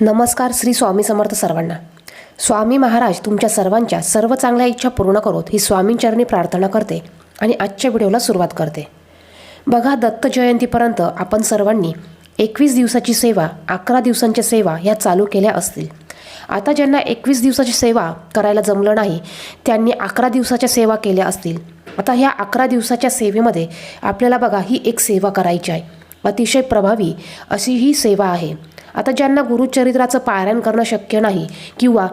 नमस्कार श्री स्वामी समर्थ सर्वांना. स्वामी महाराज तुमच्या सर्वांच्या सर्व चांगल्या इच्छा पूर्ण करोत ही स्वामींचरणी प्रार्थना करते आणि आजच्या व्हिडिओला सुरुवात करते. बघा दत्त जयंतीपर्यंत आपण सर्वांनी एकवीस दिवसाची सेवा अकरा दिवसांच्या सेवा ह्या चालू केल्या असतील. आता ज्यांना एकवीस दिवसाची सेवा करायला जमलं नाही त्यांनी अकरा दिवसाच्या सेवा केल्या असतील. आता ह्या अकरा दिवसाच्या सेवेमध्ये आपल्याला बघा ही एक सेवा करायची आहे. अतिशय प्रभावी अशी ही सेवा आहे. आता ज्यांना गुरुचरित्राचं पारायण करणं शक्य नाही किंवा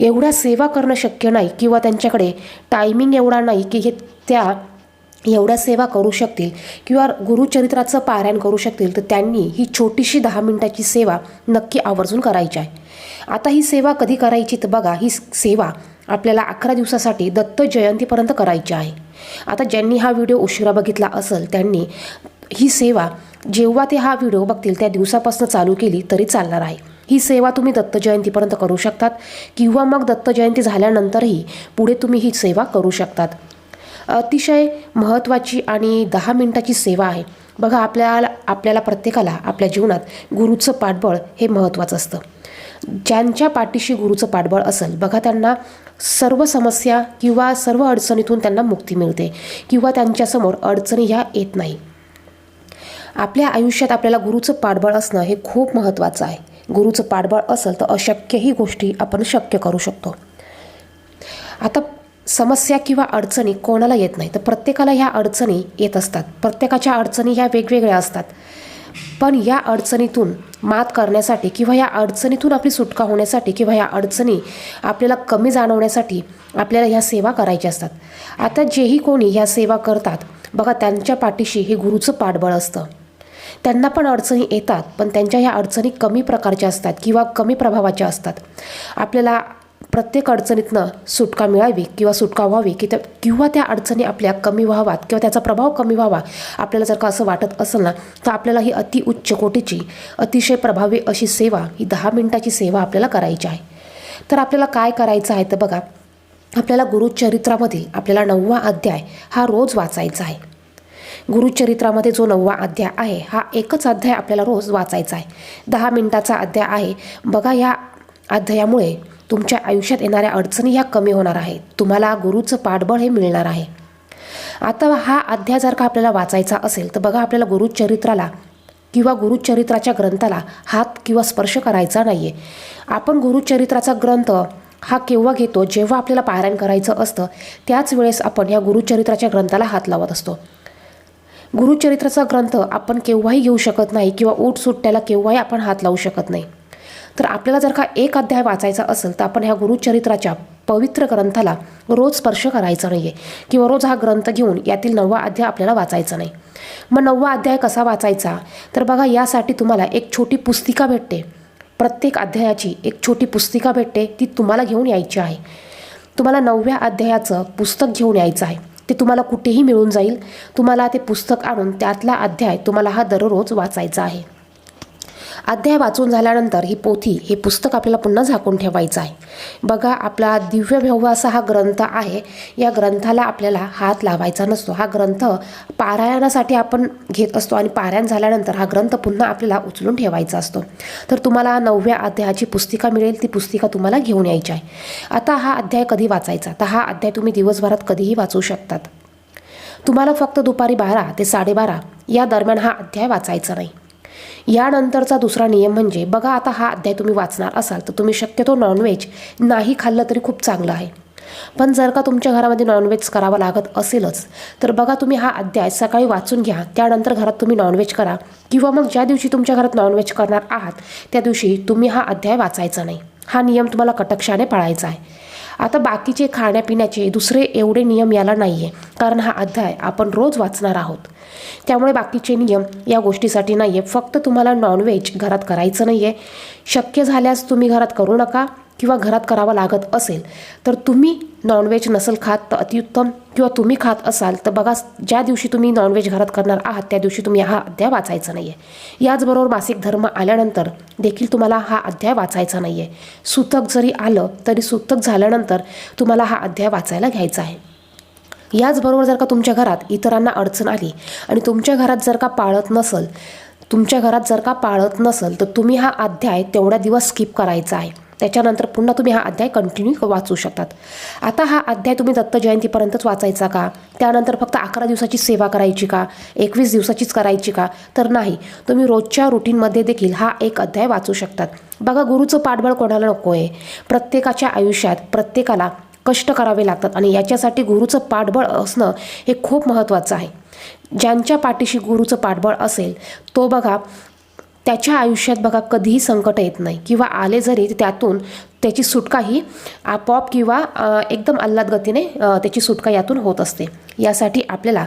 एवढ्या सेवा करणं शक्य नाही किंवा त्यांच्याकडे टायमिंग एवढा नाही की हे त्या एवढ्या सेवा करू शकतील किंवा गुरुचरित्राचं पारायण करू शकतील तर त्यांनी ही छोटीशी दहा मिनिटाची सेवा नक्की आवर्जून करायची आहे. आता ही सेवा कधी करायची तर बघा ही सेवा आपल्याला अकरा दिवसासाठी दत्त जयंतीपर्यंत करायची आहे. आता ज्यांनी हा व्हिडिओ उशिरा बघितला असेल त्यांनी ही सेवा जेव्हा ते हा व्हिडिओ बघतील त्या दिवसापासून चालू केली तरी चालणार आहे. ही सेवा तुम्ही दत्त जयंतीपर्यंत करू शकतात किंवा मग दत्त जयंती झाल्यानंतरही पुढे तुम्ही ही सेवा करू शकतात. अतिशय महत्त्वाची आणि दहा मिनटाची सेवा आहे. बघा आपल्याला आपल्याला प्रत्येकाला आपल्या जीवनात गुरुचं पाठबळ हे महत्त्वाचं असतं. ज्यांच्या पाठीशी गुरुचं पाठबळ असेल बघा त्यांना सर्व समस्या किंवा सर्व अडचणीतून त्यांना मुक्ती मिळते किंवा त्यांच्यासमोर अडचणी ह्या येत नाही. आपल्या आयुष्यात आपल्याला गुरुचं पाठबळ असणं हे खूप महत्त्वाचं आहे. गुरुचं पाठबळ असेल तर अशक्यही गोष्टी आपण शक्य करू शकतो. आता समस्या किंवा अडचणी कोणाला येत नाही तर प्रत्येकाला ह्या अडचणी येत असतात. प्रत्येकाच्या अडचणी ह्या वेगवेगळ्या असतात. पण या अडचणीतून मात करण्यासाठी किंवा या अडचणीतून आपली सुटका होण्यासाठी किंवा या अडचणी आपल्याला कमी जाणवण्यासाठी आपल्याला ह्या सेवा करायच्या असतात. आता जेही कोणी ह्या सेवा करतात बघा त्यांच्या पाठीशी हे गुरुचं पाठबळ असतं. त्यांना पण अडचणी येतात पण त्यांच्या ह्या अडचणी कमी प्रकारच्या असतात किंवा कमी प्रभावाच्या असतात. आपल्याला प्रत्येक अडचणीतनं सुटका मिळावी किंवा सुटका व्हावी की त्या किंवा त्या अडचणी आपल्या कमी व्हावात किंवा त्याचा प्रभाव कमी व्हावा आपल्याला जर का असं वाटत असेल ना तर आपल्याला ही अति उच्च कोटीची अतिशय प्रभावी अशी सेवा ही दहा मिनिटाची सेवा आपल्याला करायची आहे. तर आपल्याला काय करायचं आहे तर बघा. आपल्याला गुरुचरित्रामधील आपल्याला नववा अध्याय हा रोज वाचायचा आहे. गुरुचरित्रामध्ये जो नववा अध्याय आहे हा एकच अध्याय आपल्याला रोज वाचायचा आहे. दहा मिनिटाचा अध्याय आहे. बघा या अध्यायामुळे तुमच्या आयुष्यात येणाऱ्या अडचणी ह्या कमी होणार आहेत. तुम्हाला गुरुचं पाठबळ हे मिळणार आहे. आता हा अध्याय जर का आपल्याला वाचायचा असेल तर बघा आपल्याला गुरुचरित्राला किंवा गुरुचरित्राच्या ग्रंथाला हात किंवा स्पर्श करायचा नाही आहे आपण गुरुचरित्राचा ग्रंथ हा केव्हा घेतो? जेव्हा आपल्याला पारायण करायचं असतं त्याच वेळेस आपण या गुरुचरित्राच्या ग्रंथाला हात लावत असतो. गुरुचरित्राचा ग्रंथ आपण केव्हाही घेऊ शकत नाही किंवा ऊट सुट्ट्याला केव्हाही आपण हात लावू शकत नाही. तर आपल्याला जर का एक अध्याय वाचायचा असेल तर आपण ह्या गुरुचरित्राच्या पवित्र ग्रंथाला रोज स्पर्श करायचा नाही आहे किंवा रोज हा ग्रंथ घेऊन यातील नववा अध्याय आपल्याला वाचायचा नाही. मग नववा अध्याय कसा वाचायचा? तर बघा यासाठी तुम्हाला एक छोटी पुस्तिका भेटते. प्रत्येक अध्यायाची एक छोटी पुस्तिका भेटते ती तुम्हाला घेऊन यायची आहे. तुम्हाला नवव्या अध्यायाचं पुस्तक घेऊन यायचं आहे. ते तुम्हाला कुठेही मिळून जाईल. तुम्हाला ते पुस्तक आणून त्यातला अध्याय तुम्हाला हा दररोज वाचायचा आहे. अध्याय वाचून झाल्यानंतर ही पोथी हे पुस्तक आपल्याला पुन्हा झाकून ठेवायचं आहे. बघा आपला दिव्य व्यवहार असा हा ग्रंथ आहे. या ग्रंथाला आपल्याला हात लावायचा नसतो. हा ग्रंथ पारायणासाठी आपण घेत असतो आणि पारायण झाल्यानंतर हा ग्रंथ पुन्हा आपल्याला उचलून ठेवायचा असतो. तर तुम्हाला नवव्या अध्यायाची पुस्तिका मिळेल. ती पुस्तिका तुम्हाला घेऊन यायची आहे. आता हा अध्याय कधी वाचायचा? तर हा अध्याय तुम्ही दिवसभरात कधीही वाचू शकतात. तुम्हाला फक्त दुपारी बारा ते साडेबारा या दरम्यान हा अध्याय वाचायचा नाही. यानंतरचा दुसरा नियम म्हणजे बघा आता हा अध्याय तुम्ही वाचणार असाल तर तुम्ही शक्यतो नॉनव्हेज नाही खाल्लं तरी खूप चांगलं आहे. पण जर का तुमच्या घरामध्ये नॉनव्हेज करावं लागत असेलच तर बघा तुम्ही हा अध्याय सकाळी वाचून घ्या त्यानंतर घरात तुम्ही नॉनव्हेज करा किंवा मग ज्या दिवशी तुमच्या घरात नॉनव्हेज करणार आहात त्या दिवशी तुम्ही हा अध्याय वाचायचा नाही. हा नियम तुम्हाला कटकशाने पाळायचा आहे. आता बाकीचे खाण्यापिण्याचे दुसरे एवढे नियम याला नाही आहे कारण हा अध्याय आपण रोज वाचणार आहोत. त्यामुळे बाकीचे नियम या गोष्टीसाठी नाही आहे फक्त तुम्हाला नॉनव्हेज घरात करायचं नाही आहे शक्य झाल्यास तुम्ही घरात करू नका. किंवा घरात करावं लागत असेल तर तुम्ही नॉनव्हेज नसेल खात तर अतिउत्तम. किंवा तुम्ही खात असाल तर बघा ज्या दिवशी तुम्ही नॉनव्हेज घरात करणार आहात त्या दिवशी तुम्ही हा अध्याय वाचायचा नाही आहे याचबरोबर मासिक धर्म आल्यानंतर देखील तुम्हाला हा अध्याय वाचायचा नाही आहे सुतक जरी आलं तरी सुतक झाल्यानंतर तुम्हाला हा अध्याय वाचायला घ्यायचा आहे. याचबरोबर जर का तुमच्या घरात इतरांना अडचण आली आणि तुमच्या घरात जर का पाळत नसल तुमच्या घरात जर का पाळत नसेल तर तुम्ही हा अध्याय तेवढ्या दिवस स्किप करायचा आहे. त्याच्यानंतर पुन्हा तुम्ही हा अध्याय कंटिन्यू वाचू शकतात. आता हा अध्याय तुम्ही दत्त जयंतीपर्यंतच वाचायचा का? त्यानंतर फक्त अकरा दिवसाची सेवा करायची का? एकवीस दिवसाचीच करायची का? तर नाही. तुम्ही रोजच्या रुटीनमध्ये देखील हा एक अध्याय वाचू शकतात. बघा गुरुचं पाठबळ कोणाला नको आहे प्रत्येकाच्या आयुष्यात प्रत्येकाला कष्ट करावे लागतात आणि याच्यासाठी गुरुचं पाठबळ असणं हे खूप महत्त्वाचं आहे. ज्यांच्या पाठीशी गुरुचं पाठबळ असेल तो बघा त्याच्या आयुष्यात बघा कधीही संकट येत नाही. किंवा आले जरी त्यातून त्याची सुटका ही आपोआप किंवा एकदम आल्हाद गतीने त्याची सुटका यातून होत असते. यासाठी आपल्याला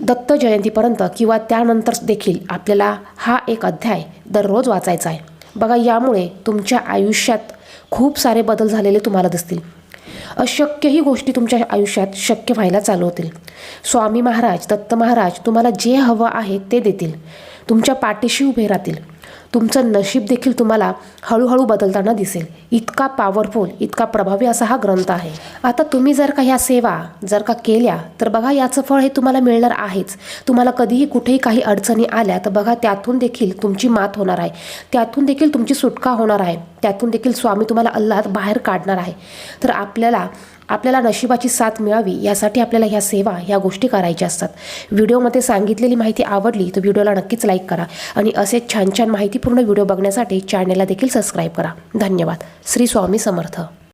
दत्त जयंतीपर्यंत किंवा त्यानंतर देखील आपल्याला हा एक अध्याय दररोज वाचायचा आहे. बघा यामुळे तुमच्या आयुष्यात खूप सारे बदल झालेले तुम्हाला दिसतील. अशक्यही गोष्टी तुमच्या आयुष्यात शक्य व्हायला चालू होतील. स्वामी महाराज दत्त महाराज तुम्हाला जे हवं आहे ते देतील. तुमच्या पाठीशी उभे राहतील. तुमचं नशीब देखील तुम्हाला हळूहळू बदलताना दिसेल. इतका पॉवरफुल इतका प्रभावी असा हा ग्रंथ आहे. आता तुम्ही जर का ह्या सेवा जर का केल्या तर बघा याचं फळ हे तुम्हाला मिळणार आहेच. तुम्हाला कधीही कुठेही काही अडचणी आल्या तर बघा त्यातून देखील तुमची मात होणार आहे. त्यातून देखील तुमची सुटका होणार आहे. त्यातून देखील स्वामी तुम्हाला अल्लात बाहेर काढणार आहे. तर आपल्याला आपल्याला नशिबाची साथ मिळावी यासाठी आपल्याला ह्या सेवा ह्या गोष्टी करायच्या असतात. व्हिडिओमध्ये सांगितलेली माहिती आवडली तर व्हिडिओला नक्कीच लाईक करा. आणि असे छान छान माहितीपूर्ण व्हिडिओ बघण्यासाठी चॅनेलला देखील सबस्क्राईब करा. धन्यवाद. श्री स्वामी समर्थ.